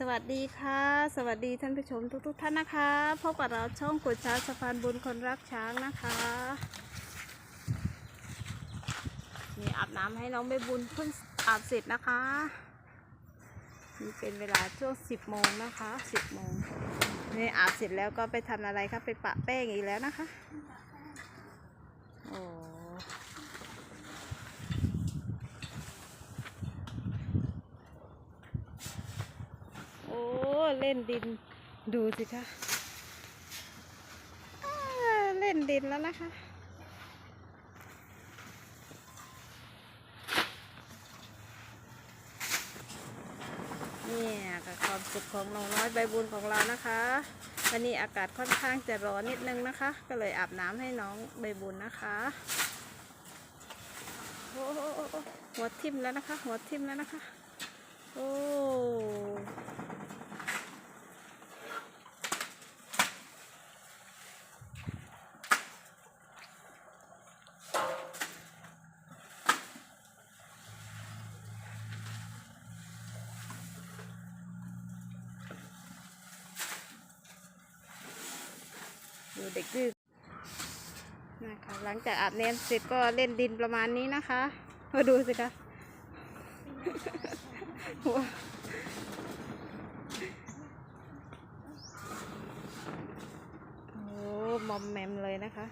สวัสดีค่ะ สวัสดีท่านผู้ชมทุกทท่านนะคะพบกับเราช่องกุดช้างสะพานบุญคนรักช้างนะคะนี่อาบน้ำให้น้องใบบุญเพิ่งอาบเสร็จนะคะนี่เป็นเวลาช่วงสิบโมงนะคะสิบโมงนี่อาบเสร็จแล้วก็ไปทำอะไรคะไปปะแป้งอีกแล้วนะคะโอ้ โอ้ เล่นดินดูสิคะเล่นดินแล้วนะคะเนี่ยกับความสุขของน้องน้อยใบบุญของเรานะคะวันนี้อากาศค่อนข้างจะร้อนนิดนึงนะคะ ก็เลยอาบน้ำให้น้องใบบุญนะคะโอ้โหหัวทิ่มแล้วนะคะ หัวทิ่มแล้วนะคะ โอ้ เด็กดื้อนะคะหลังจากอาบน้ำเสร็จก็เล่นดินประมาณนี้นะคะมาดูสิคะโอ้มอมแมมเลยนะคะ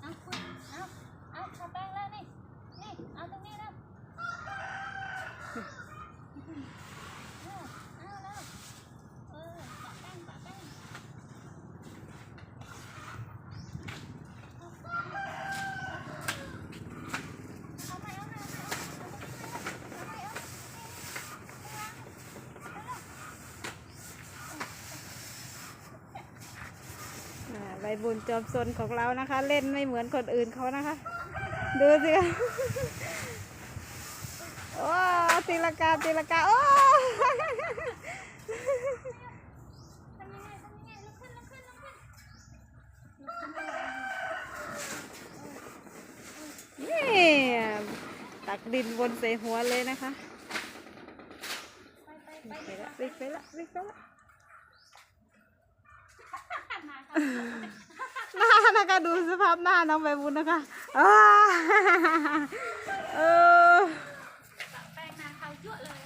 เอาคุณเอาเอาทาแป้งแล้วนี่ นี่ เอาตรงนี้แล้วเอาเอาแล้วเออปะแป้งปะแป้งเอาไปเอาไปเอาไปเอาไปเอา อ่า ใบบุญจอมซนของเรานะคะ เล่นไม่เหมือนคนอื่นเขานะคะ ดูสิคะโอ้ตีลกาตีลกาโอ้ทำยังไงทำยังไงลุกขึ้นลุกขึ้นลุกขึ้นลุกขึ้นไปเลยนี่ตักดินบนใส่หัวเลยนะคะ ไปไปไปไปละวิ่งไปละวิ่งไปละ หน้านะคะดูสภาพหน้าน้องใบบุญนะคะอ้าเออแป้งนาเขาเยอะเลย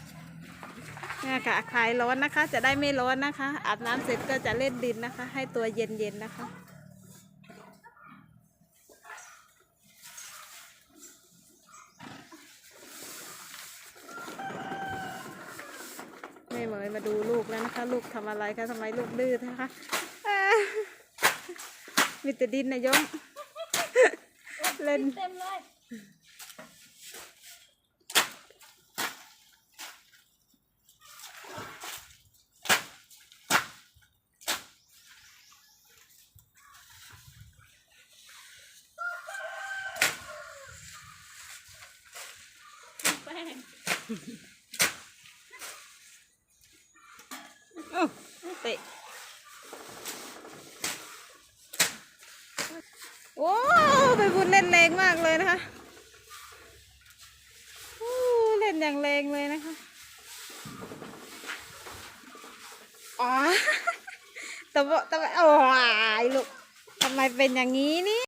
เนี่ยค่ะคลายร้อนนะคะ จะได้ไม่ร้อนนะคะ อาบน้ำเสร็จก็จะเล่นดินนะคะ ให้ตัวเย็นๆนะคะแม่เหมยมาดูลูกแล้วนะคะ ลูกทำอะไรคะทำไมลูกดื้อนะคะ มีแต่ดินนะยงเล่นเต็มเลยแป้งโอ้เตะ โอ้ไปบุญเล่นแรงมากเลยนะคะโอ้เล่นอย่างแรงเลยนะคะอ๋อตะบะตะบะโอ้ยลูกทำไมเป็นอย่างนี้นี่